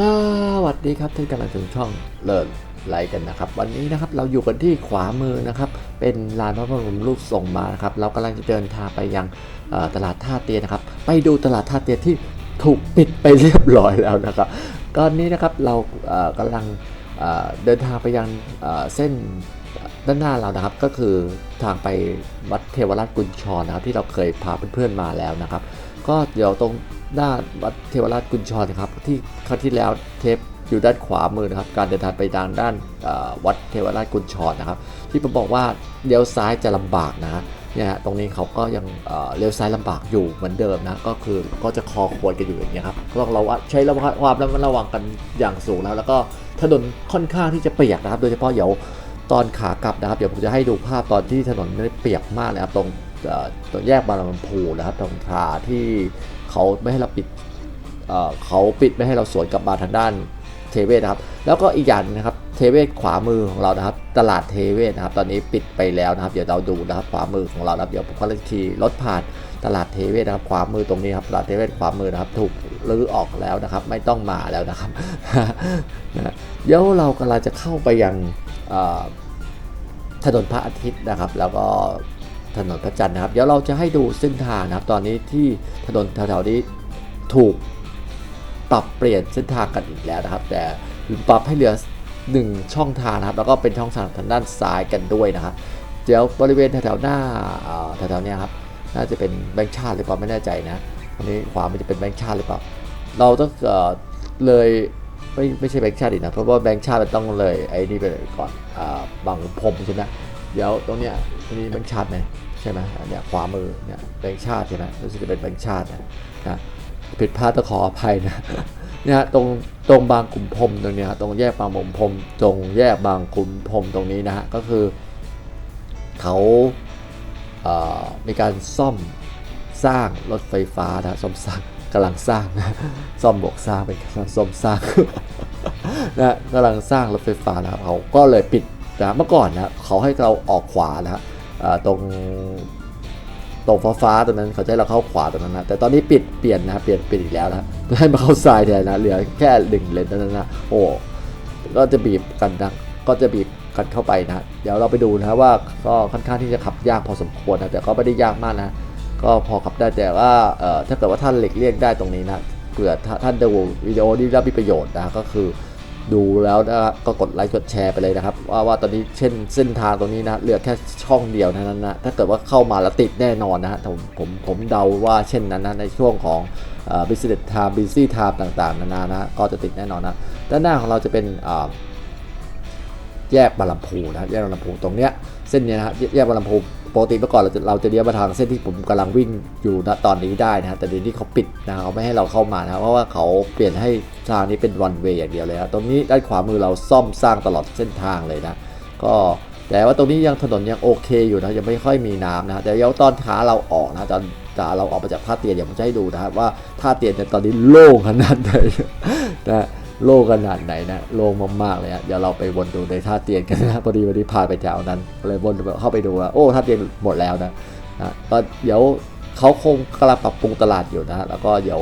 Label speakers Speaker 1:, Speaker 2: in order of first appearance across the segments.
Speaker 1: สวัสดีครับท่านกำลังชมช่องเลิศไลฟ์กันนะครับ วันนี้นะครับเราอยู่กันที่ขวามือนะครับ เป็นลานพระบรมรูปทรงมานะครับ เรากำลังจะเดินทางไปยังตลาดท่าเตียนะครับ ไปดูตลาดท่าเตียที่ถูกปิดไปเรียบร้อยแล้วนะครับตอนนี้นะครับเราเอ่อกำลังเดินทางไปยังเส้นด้านหน้าเรานะครับ ก็คือทางไปวัดเทวราชกุญชรนะครับ ที่เราเคยพาเพื่อนๆมาแล้วนะครับ ก็เดี๋ยวตรงหน้าวัดเทวราชกุญชรนะครับที่ครั้งที่แล้วเทปอยู่ด้านขวามือนะครับ การเดินทางไปทางด้านวัดเทวราชกุญชรนะครับ ที่ผมบอกว่าเลี้ยวซ้ายจะลำบากนะเนี่ยตรงนี้เขาก็ยังเลี้ยวซ้ายลำบากอยู่เหมือนเดิมนะก็คือก็จะคอควรกันอยู่อย่างเงี้ยครับต้องเราใช้ระวังความระมัดระวังกันอย่างสูงแล้ว แล้วก็ถนนค่อนข้างที่จะเปียกนะครับ โดยเฉพาะเดี๋ยวตอนขากลับนะครับ เดี๋ยวผมจะให้ดูภาพตอนที่ถนนไม่ได้เปียกมากเลยครับตรง แยกบางลำพูนะครับตรงทาที่เขาไม่ให้เราปิดเขาปิดไม่ให้เราสวนกลับมาทางด้านเทเวศนะครับ แล้วก็อีกอย่างนะครับเทเวศขวามือของเรานะครับ ตลาดเทเวศนะครับ ตอนนี้ปิดไปแล้วนะครับ เดี๋ยวเราดูนะครับขวามือของเรานะครับเดี๋ยวผมก็เลยขี่รถผ่านตลาดเทเวศนะครับขวามือตรงนี้ครับตลาดเทเวศขวามือนะครับ ถูกรื้อออกแล้วนะครับ ไม่ต้องมาแล้วนะครับเดี๋ยวเรากำลังจะเข้าไปยังถนนพระอาทิตย์นะครับ แล้วก็ ถนนพระจันทร์นะครับ เดี๋ยวเราจะให้ดูเส้นทางนะครับ ตอนนี้ที่ถนนแถวๆนี้ถูกปรับเปลี่ยนเส้นทางกันอีกแล้วนะครับ แต่ปรับให้เหลือหนึ่งช่องทางนะครับ แล้วก็เป็นช่องทางทางด้านซ้ายกันด้วยนะครับ เดี๋ยวบริเวณแถวๆหน้าแถวๆนี้ครับ น่าจะเป็นแบงค์ชาติหรือเปล่าไม่แน่ใจนะอันนี้ขวามันจะเป็นแบงค์ชาติหรือเปล่า เราต้องเลยไม่ไม่ใช่แบงค์ชาติอีกนะ เพราะว่าแบงค์ชาติมันต้องเลยไอ้นี่ไปเลยก่อนอบางพรมใช่ไหมเดี๋ยวตรงเนี้ยตรงนี้แบงค์ชาติไหม ใช่ไหมเนี้ยขวามือเนี่ยแบงค์ชาติใช่ไหมรู้สึกจะเป็นแบงค์ชาตินะนะผิดพลาดต้องขออภัยนะเนี่ยตรงตรงบางขุนพรมตรงเนี้ยฮะตรงแยกบางขุนพรมตรงแยกบางขุนพรมตรงนี้นะฮะก็คือเขาเอ่อมีการซ่อมสร้างรถไฟฟ้านะซ่อมสร้างกำลังสร้างนะซ่อมบวกสร้างเป็นการซ่อมสร้างนะกำลังสร้างรถไฟฟ้านะครับเขาก็เลยปิดนะเมื่อก่อนนะเขาให้เราออกขวานะฮะ ตรงตรงฟ้าฟ้าๆตรงนั้นเขาจะให้เราเข้าขวาตรงนั้นนะแต่ตอนนี้ปิดเปลี่ยนนะเปลี่ยนปิดอีกแล้วนะให้มาเข้าซ้ายแทนนะเหลือแค่หนึ่งเลนเท่านั้นนะโอ้ก็จะบีบกันนะก็จะบีบกันเข้าไปนะเดี๋ยวเราไปดูนะว่าก็ค่อนข้างที่จะขับยากพอสมควรนะแต่ก็ไม่ได้ยากมากนะก็พอขับได้แต่ว่าถ้าเกิดว่าท่านเหลีกเลี่ยงได้ตรงนี้นะเผื่อถ้าท่านดูวิดีโอนี้แล้วมีประโยชน์นะก็คือ ดูแล้วนะครับก็กดไลค์กดแชร์ไปเลยนะครับ ว่าว่าตอนนี้เช่นเส้นทางตรงนี้นะเหลือแค่ช่องเดียวเท่านั้นนะถ้าเกิดว่าเข้ามาแล้วติดแน่นอนนะฮะผมผมผมเดาว่าเช่นนั้นนะในช่วงของเอ่อ business time busy time ต่างๆ นานานะก็จะติดแน่นอนนะด้านหน้าของเราจะเป็นแยกบางลำพูนะแยกบางลำพูตรงเนี้ยเส้นเนี้ยนะฮะแยกบางลำพู ปกติเมื่อก่อนเราจะเราจะเลี้ยวมาทางเส้นที่ผมกำลังวิ่งอยู่ณตอนนี้ได้นะแต่เดี๋ยวนี้เขาปิดนะเขาไม่ให้เราเข้ามานะเพราะว่าเขาเปลี่ยนให้ทางนี้เป็นรันเวย์อย่างเดียวเลยนะตรงนี้ด้านขวามือเราซ่อมสร้างตลอดเส้นทางเลยนะ ก็แต่ว่าตรงนี้ยังถนนยังโอเคอยู่นะยังไม่ค่อยมีน้ำนะแต่เดี๋ยวตอนขาเราออกนะตอนขาเราออกมาจากท่าเตียนเดี๋ยวผมจะให้ดูนะครับว่าท่าเตียนเนี่ยตอนนี้โล่งขนาดไหนนะ โล่งขนาดไหนนะโล่งมากๆเลยอะเดี๋ยวเราไปวนดูในท่าเตียนกันนะพอดีวันนี้ผ่าไปแถวนั้นเลยวนเข้าไปดูว่าโอ้ท่าเตียนหมดแล้วนะนะก็เดี๋ยวเขาคงกำลังปรับปรุงตลาดอยู่นะแล้วก็เดี๋ยว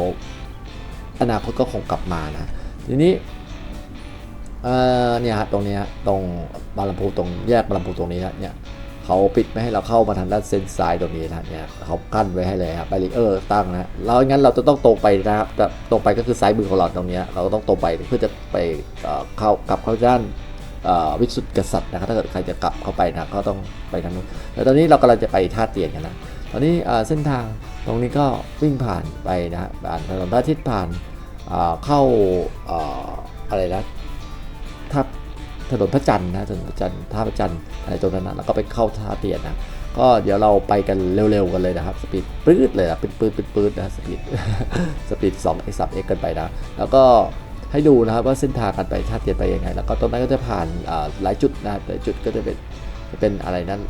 Speaker 1: อนาคตก็คงกลับมานะทีนี้เอ่อเนี่ยฮะตรงเนี้ยตรงบางลำพูตรงแยกบางลำพูตรงนี้นะเนี่ย เขาปิดไม่ให้เราเข้ามาทางด้านเส้นซ้ายตรงนี้นะเนี่ยเขากั้นไว้ให้เลยครับบารีเออร์ตั้งนะแล้วงั้นเราจะต้องตรงไปนะครับแต่ตรงไปก็คือซ้ายมือของเราตรงนี้เราก็ต้องตรงไปเพื่อจะไปเข้ากลับเข้าด้านวิสุทธิกษัตริย์นะครับถ้าเกิดใครจะกลับเข้าไปนะก็ต้องไปทางนู้นแต่ตอนนี้เรากำลังจะไปท่าเตียนกันนะตอนนี้เส้นทางตรงนี้ก็วิ่งผ่านไปนะผ่านถนนพระอาทิตย์ผ่านเข้าอะไรนะท่า ถนนพระจันทร์นะถนนพระจันทร์ท่าพระจันทร์อะไรตรงนั้นนะแล้วก็ไปเข้าท่าเตียนนะก็เดี๋ยวเราไปกันเร็วๆกันเลยนะครับสปีดปื๊ดเลยนะปื๊ดปื๊ดปื๊ดปื๊ดนะสปีดสปีด2 x 3 x กันไปนะแล้วก็ให้ดูนะครับว่าเส้นทางกันไปท่าเตียนไปยังไง แล้วก็ตรงนั้นก็จะผ่านอ่าหลายจุดนะแต่จุดก็จะเป็นจะเป็นอะไรนั้น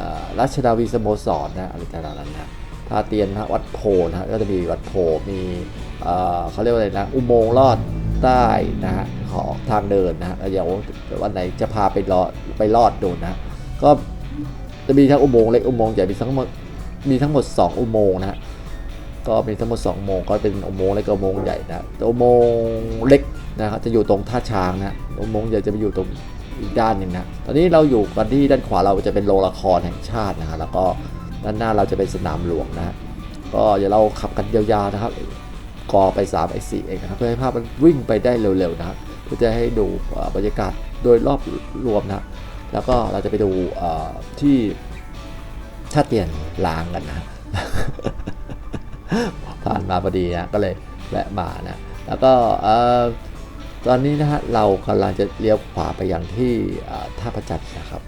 Speaker 1: อ่าราชดาวีสโมสรนะอะไรต่างๆนั้นนะท่าเตียนนะวัดโพนะก็จะมีวัดโพมีอ่อเขาเรียกว่าอะไรนะอุโมงค์ลอด ใต้นะฮะของทางเดินนะฮะแล้วเดี๋ยววันไหนจะพาไปรอไปลอดดูนะก็จะมีทั้งอุโมงค์เล็กอุโมงค์ใหญ่มีทั้งหมดมีทั้งหมด 2 อุโมงค์นะฮะก็มีทั้งหมด2อุโมงค์ก็เป็นอุโมงค์เล็กกับอุโมงค์ใหญ่นะอุโมงค์เล็กนะครับจะอยู่ตรงท่าช้างนะอุโมงค์ใหญ่จะไปอยู่ตรงอีกด้านหนึ่งนะตอนนี้เราอยู่กันที่ด้านขวาเราจะเป็นโรงละครแห่งชาตินะฮะแล้วก็ด้านหน้าเราจะเป็นสนามหลวงนะฮะก็เดี๋ยวเราขับกันยาวๆนะครับ กอไป3 x 4เองนะครับเพื่อให้ภาพมันวิ่งไปได้เร็วๆนะครับเพื่อจะให้ดูบรรยากาศโดยรอบรวมนะแล้วก็เราจะไปดูที่ท่าเตียนล้างกันนะผ่านมาพอดีนะก็เลยแวะมานะแล้วก็ตอนนี้นะฮะเรากำลังจะเลี้ยวขวาไปยังที่ท่าประจันทร์นะครับ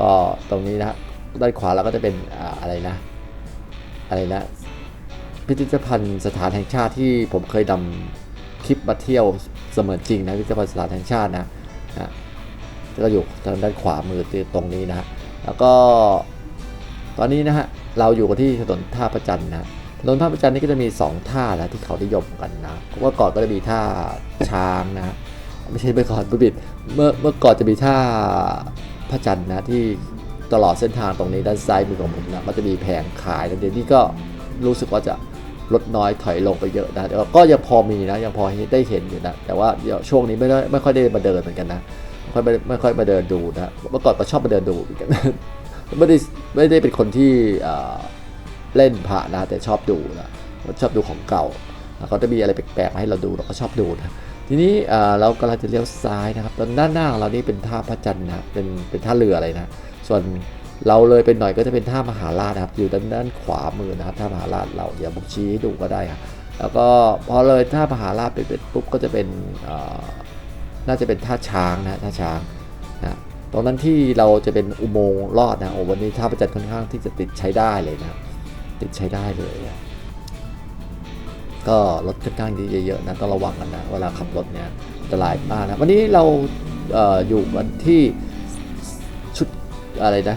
Speaker 1: ก็ตรงนี้นะด้านขวาเราก็จะเป็นอะไรนะอะไรนะ พิพิธภัณฑ์สถานแห่งชาติที่ผมเคยนำคลิปมาเที่ยวเสมือนจริงนะพิพิธภัณฑ์สถานแห่งชาตินะนะก็อยู่ทางด้านขวามือตรงนี้นะ แล้วก็ตอนนี้นะฮะเราอยู่กันที่ถนนท่าประจันนะถนนท่าประจันนี่ก็จะมี 2 ท่านะที่เขานิยมกันนะเพราะว่าก่อนก็จะมีท่าช้างนะไม่ใช่เมื่อก่อนผู้บิดเมื่อเมื่อก่อนจะมีท่าพระจันทร์นะที่ตลอดเส้นทางตรงนี้ด้านซ้ายมือของผมนะก็จะมีแผงขายแต่เดี๋ยวนี้ก็รู้สึกว่าจะ ลดน้อยถอยลงไปเยอะนะแต่ว่าก็ยังพอมีนะยังพอได้เห็นอยู่นะแต่ว่าเดี๋ยวช่วงนี้ไม่ได้ไม่ค่อยได้มาเดินเหมือนกันนะไม่ค่อยไม่ค่อยมาเดินดูนะเมื่อก่อนก็ชอบมาเดินดูเหมือนกันไม่ได้ไม่ได้เป็นคนที่เล่นพระนะแต่ชอบดูนะชอบดูของเก่าเขาจะมีอะไรแปลกๆมาให้เราดูเราก็ชอบดูนะทีนี้เอ่อเรากำลังจะเลี้ยวซ้ายนะครับตอนด้านหน้าของเรานี่เป็นท่าพระจันทร์นะเป็นเป็นท่าเรืออะไรนะ ส่วน เราเลยเป็นหน่อยก็จะเป็นท่ามหาราชนะครับ อยู่ด้านด้านขวามือนะครับท่ามหาราชเราเดี๋ยวผมชี้ให้ดูก็ได้ครับแล้วก็พอเลยท่ามหาราชไปเป็นปุ๊บก็จะเป็นน่าจะเป็นท่าช้างนะท่าช้างนะตรงนั้นที่เราจะเป็นอุโมงค์ลอดนะโอ้วันนี้ท่าประจันค่อนข้างที่จะติดใช้ได้เลยนะติดใช้ได้เลยนะก็รถค่อนข้างเยอะๆนะต้องระวังกันนะเวลาขับรถเนี่ยอันตรายมากนะวันนี้เราเอออยู่กันที่ชุดอะไรนะ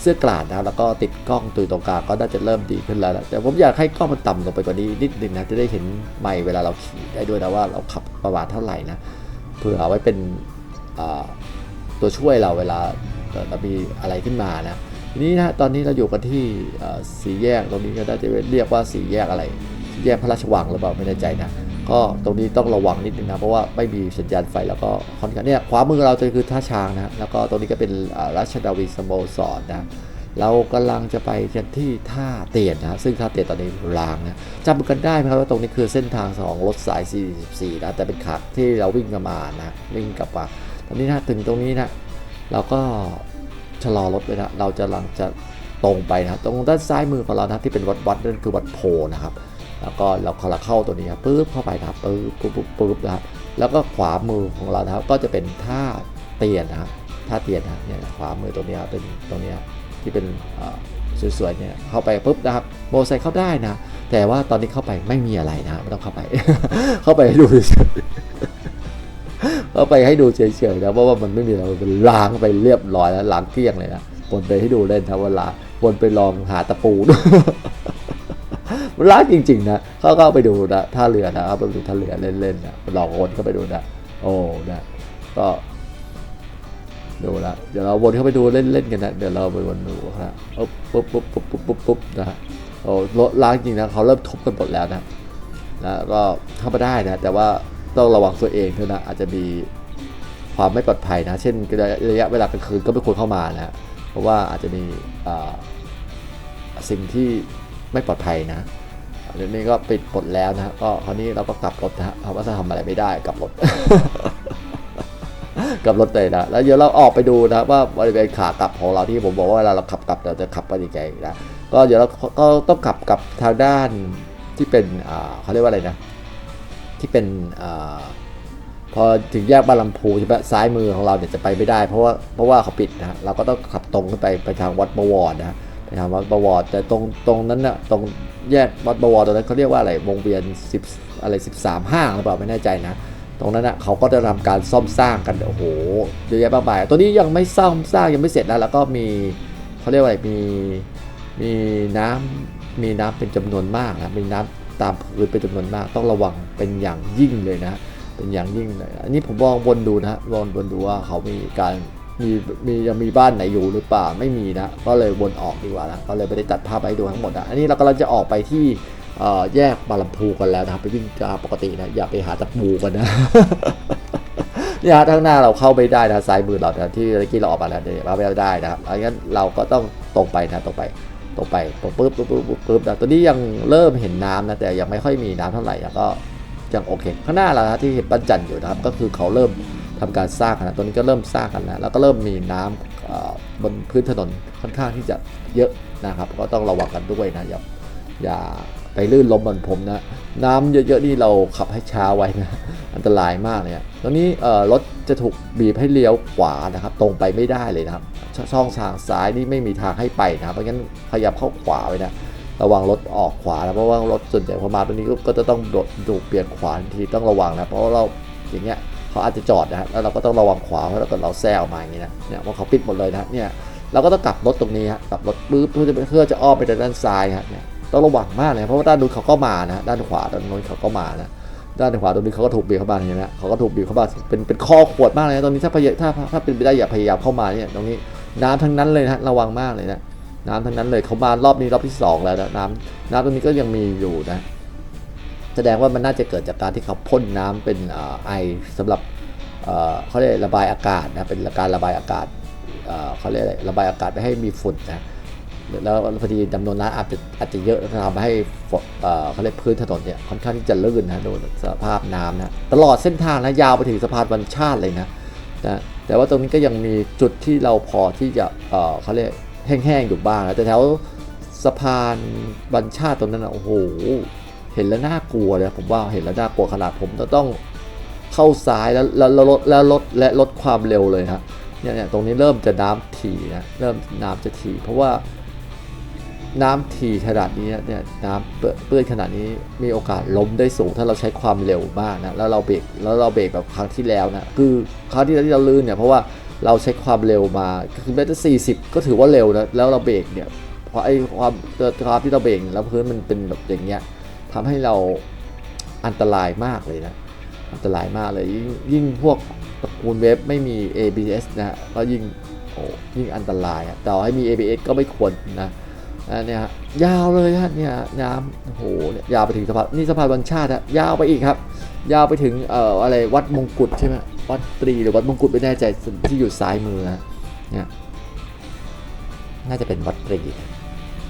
Speaker 1: เสื้อกลาดนะครับแล้วก็ติดกล้องตัวตรงกลางก็น่าจะเริ่มดีขึ้นแล้วแต่ผมอยากให้กล้องมันต่ำลงไปกว่านี้นิดนึงนะจะได้เห็นไม่เวลาเราขี่ได้ด้วยนะว่าเราขับประมาณเท่าไหร่นะเผื่อเอาไว้เป็นตัวช่วยเราเวลาเรามีอะไรขึ้นมานะทีนี้นะตอนนี้เราอยู่กันที่เอ่อสีแยกตรงนี้ก็น่าจะเรียกว่าสีแยกอะไรแยกพระราชวังหรือเปล่าไม่แน่ใจนะ ก็ตรงนี้ต้องระวังนิดนึงนะเพราะว่าไม่มีสัญญาณไฟแล้วก็ค่อนข้างเนี่ยขวามือเราจะคือท่าช้างนะแล้วก็ตรงนี้ก็เป็นราชดาวีสโมสรนะเรากำลังจะไปกันที่ท่าเตียนนะซึ่งท่าเตียนตอนนี้ร้างนะจำกันได้ไหมครับว่าตรงนี้คือเส้นทางของรถสาย 44 นะแต่เป็นขาที่เราวิ่งกันมานะวิ่งกลับมาตอนนี้นะถึงตรงนี้นะเราก็ชะลอรถไปนะเราจะลังจะตรงไปนะตรงด้านซ้ายมือของเรานะที่เป็นวัดวัดนั่นคือวัดโพนะครับ แล้วก็เราเข้าเข้าตัวนี้ครับปึ๊บเข้าไปนะครับปึ๊บปึ๊บปึ๊บนะครับแล้วก็ขวามือของเรานะครับก็จะเป็นท่าเตียนนะครับท่าเตียนนะเนี่ยขวามือตรงนี้ครับเป็นตรงนี้ที่เป็นสวยๆเนี่ยเข้าไปปุ๊บนะครับโมไซค์เข้าได้นะ แต่ว่าตอนนี้เข้าไปไม่มีอะไรนะไม่ต้องเข้าไป เข้าไปให้ดูเฉยๆก็ไปให้ดูเฉยๆนะเพราะว่ามันไม่มีอะไรมันเป็นล้างไปเรียบร้อยแล้วล้างเกลี้ยงเลยนะวนไปให้ดูเล่นนะว่าล้าวนไปลองหาตะปูด้วย มันล้างจริงๆนะเขาก็เอาไปดูนะท่าเรือนะเอาไปดูท่าเรือเล่นๆนะหลองวนเข้าไปดูนะโอ้นะก็ดูละเดี๋ยวเราวนเข้าไปดูเล่นๆกันนะเดี๋ยวเราไปวนดูนะปุ๊บปุ๊บปุ๊บปุ๊บปุ๊บปุ๊บปุ๊บนะโอ้รถล้างจริงนะเขาเริ่มทุบกันหมดแล้วนะนะก็เข้ามาได้นะ แต่ว่าต้องระวังตัวเองเท่านะอาจจะมีความไม่ปลอดภัยนะ เช่นระยะเวลากลางคืนก็ไม่ควรเข้ามานะเพราะว่าอาจจะมีสิ่งที่ไม่ปลอดภัยนะ เดี๋ยวนี้ก็ปิดหมดแล้วนะก็คราวนี้เราก็กลับรถนะฮะเพราะว่าจะทำอะไรไม่ได้กลับรถกลับรถเลยนะแล้วเดี๋ยวเราออกไปดูนะว่าบริเวณขากลับของเราที่ผมบอกว่าเวลาเราขับกลับเราจะขับไปยังไงนะก็เดี๋ยวเราก็ต้องขับกลับทางด้านที่เป็นอ่าเขาเรียกว่าอะไรนะ ที่เป็นอาพอถึงแยกบ้านลำพูใช่ไหมซ้ายมือของเราเนี่ยจะไปไม่ได้ เพราะว่าเพราะว่าเขาปิดนะเราก็ต้องขับตรงขึ้นไปไปทางวัดบวรนะไปทางวัดบวรแต่ตรงตรงนั้นน่ะตรง แยกวัดบวรตรงนั้นเขาเรียกว่าอะไรวงเวียน10อะไร 13 ห้างหรือเปล่าไม่แน่ใจนะ ตรงนั้นอะเขาก็จะทำการซ่อมสร้างกันโอ้โหเยอะแยะมากมายตัวนี้ยังไม่ซ่อมสร้างยังไม่เสร็จนะแล้วก็มีเขาเรียกว่าอะไรมีมีน้ำมีน้ำเป็นจำนวนมากนะมีน้ำตามพื้นเป็นจำนวนมากต้องระวังเป็นอย่างยิ่งเลยนะเป็นอย่างยิ่งเลยอันนี้ผมลองวนดูนะลองวนดูว่าเขามีการ มีมียังมีบ้านไหนอยู่หรือเปล่าไม่มีนะ ก็เลยวนออกดีกว่านะก็เลยไม่ได้ตัดภาพไปให้ดูทั้งหมดอะอันนี้เรากำลังจะออกไปที่แยกบาลำพูกันแล้วนะครับไปวิ่งตามปกตินะอย่าไปหาตะปูกันนะเนี่ยฮะข้างหน้าเราเข้าไม่ได้นะซ้ายมือเรานะที่เมื่อกี้เราออกมาแล้วเนี่ยเราไม่ได้นะครับเพราะงั้นเราก็ต้องตรงไปนะตรงไปตรงไปปุ๊บปุ๊บปุ๊บปุ๊บปุ๊บนะตัวนี้ยังเริ่มเห็นน้ำนะแต่ยังไม่ค่อยมีน้ำเท่าไหร่นะก็ยังโอเค ข้างหน้าเรานะที่เห็นปั้นจันอยู่นะครับก็คือเขาเริ่ม ทำการสร้างกันนะตัวนี้ก็เริ่มสร้างกันแล้วแล้วก็เริ่มมีน้ำเอ่อบนพื้นถนนค่อนข้างที่จะเยอะนะครับ ก็ต้องระวังกันด้วยนะอย่าอย่าไปลื่นล้มบนผมนะ น้ำเยอะๆนี่เราขับให้ช้าไว้นะอันตรายมากเลยอะตรงนี้รถจะถูกบีบให้เลี้ยวขวานะครับ ตรงไปไม่ได้เลยนะครับ ช่องทางซ้ายนี่ไม่มีทางให้ไปนะเพราะงั้นขยับเข้าขวาไว้นะระวังรถออกขวานะเพราะว่ารถส่วนใหญ่พอมาตรงนี้ก็จะต้องโดดดูเปลี่ยนขวาทันทีต้องระวังนะเพราะเราอย่างเงี้ย เขาอาจจะจอดนะฮะแล้วเราก็ต้องระวังขวาเพราะเราก็เราแซงออกมาอย่างงี้นะเนี่ยเพราเขาปิดหมดเลยนะเนี่ยเราก็ต้องกลับรถตรงนี้ฮะกลับรถปื๊บเพื่อจะเพื่อจะอ้อมไปด้านซ้ายฮะเนี่ยต้องระวังมากเลยเพราะว่าด้านนู้นเขาก็มานะด้านขวาด้านนู้นเขาก็มานะด้านขวาตรงนี้เขาก็ถูกบีบเข้ามาเห็นไหมเขาก็ถูกบีบเข้ามาเป็นเป็นข้อขวดมากเลยนะตรงนี้ถ้าพยถ้าถ้าเป็นไปได้อย่าพยายามเข้ามาเนี่ยตรงนี้น้ำทั้งนั้นเลยนะระวังมากเลยนะน้ำทั้งนั้นเลยเขามารอบนี้รอบที่สองแล้วนะน้ำน้ำตรงนี้ก็ยังมีอยู่นะ แสดงว่ามันน่าจะเกิดจากการที่เขาพ่นน้ำเป็นไอสำหรับเขาเรียกระบายอากาศนะเป็นการระบายอากาศเขาเรียกอะไรระบายอากาศไม่ให้มีฝุ่นนะแล้วพอดีจำนวนน้ำอาจจะอาจจะเยอะทำให้เขาเรียกพื้นถนนเนี่ยค่อนข้างที่จะลื่นนะโดนสภาพน้ำนะตลอดเส้นทางนะยาวไปถึงสะพานวันชาติเลยนะนะแต่ว่าตรงนี้ก็ยังมีจุดที่เราพอที่จะเอ่อเขาเรียกแห้งๆอยู่บ้างนะแต่แถวสะพานบัญชาติตรงนั้นนะโอ้โห เห็นแล้วน่ากลัวเลยผมว่าเห็นแล้วน่ากลัวขนาดผมจะต้องเข้าซ้ายแล้วแล้วลดแล้วลดและลดความเร็วเลยครับเนี่ยเนี่ยตรงนี้เริ่มจะน้ำถี่นะเริ่มน้ำจะถี่ เพราะว่าน้ำถี่ขนาดนี้เนี่ยน้ำเปื้อนขนาดนี้มีโอกาสล้มได้สูงถ้าเราใช้ความเร็วมากนะแล้วเราเบรกแล้วเราเบรกแบบครั้งที่แล้วนะคือครั้งที่แล้วที่เราลื่นเนี่ยเพราะว่าเราใช้ความเร็วมาคือแม้แต่40 ก็ถือว่าเร็วนะแล้วเราเบรกเนี่ยเพราะไอ้ความความที่เราเบรกแล้วพื้นมันเป็นแบบอย่างเงี้ย ทำให้เราอันตรายมากเลยนะ อันตรายมากเลย ยิ่งยิ่งพวกตระกูลเว็บไม่มี ABS นะฮะก็ยิ่งโอ้ยิ่งอันตรายอะต่อให้มี ABS ก็ไม่ควรนะอันนี่ยฮะยาวเลยฮะเนี่ยน้ำโอ้โหเนี่ยยาวไปถึงสะพานนี่สะพานวันชาติฮะยาวไปอีกครับ ยาวไปถึงเอ่ออะไรวัดมงกุฎใช่ไหมวัดตรีหรือวัดมงกุฎไม่แน่ใจที่อยู่ซ้ายมือฮะเนี่ยน่าจะเป็นวัดตรี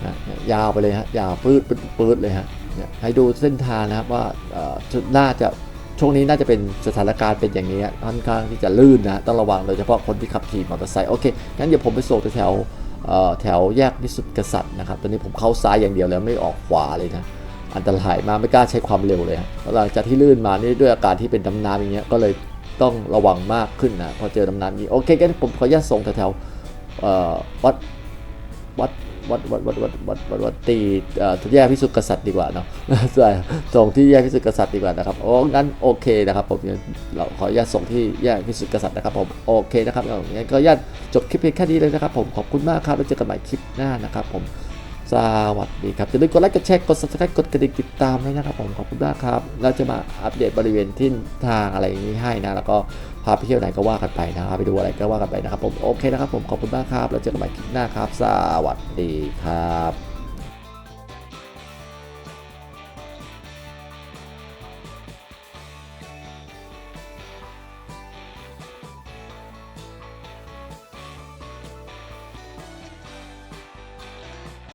Speaker 1: นะยาวไปเลยฮะยาวปืดปืดเลยฮะ ให้ดูเส้นทางนะครับว่าจุดน่าจะช่วงนี้น่าจะเป็นสถานการณ์เป็นอย่างนี้ค่อนข้างที่จะลื่นนะต้องระวังโดยเฉพาะคนที่ขับขี่มอเตอร์ไซค์โอเคงั้นเดี๋ยวผมไปส่งแถวแถวแยกวิสุทธิ์กษัตริย์นะครับตอนนี้ผมเข้าซ้ายอย่างเดียวแล้วไม่ออกขวาเลยนะอันตรายมากไม่กล้าใช้ความเร็วเลยหลังจากที่ลื่นมานี่ด้วยอาการที่เป็นดำน้ำอย่างเงี้ยก็เลยต้องระวังมากขึ้นนะพอเจอดำน้ำนี้โอเคงั้นผมขออนุญาตส่งแถววัดวัด วัดวัดวัดวัดวัดวัดวัดตีเอ่อแยกพิสุทธิกษัตริย์ดีกว่าเนาะใช่ส่งที่แยกพิสุทธิกษัตริย์ดีกว่านะครับโอ้งั้นโอเคนะครับผมเราขออนุญาตส่งที่แยกพิสุทธิกษัตริย์นะครับผมโอเคนะครับงั้นก็อนุญาตจบคลิปเพียงแค่นี้เลยนะครับผมขอบคุณมากครับแล้วเจอกันใหม่คลิปหน้านะครับผม สวัสดีครับอย่าลืมกดไลค์กดแชร์กด subscribe กดกระดิ่งติดตามด้วยนะครับผมขอบคุณมากครับเราจะมาอัปเดตบริเวณที่ทางอะไรนี้ให้นะ แล้วก็พาไปเที่ยวไหนก็ว่ากันไปนะครับไปดูอะไรก็ว่ากันไปนะครับผมโอเคนะครับผมขอบคุณมากครับ แล้วเจอกันใหม่คลิปหน้าครับ สวัสดีครับ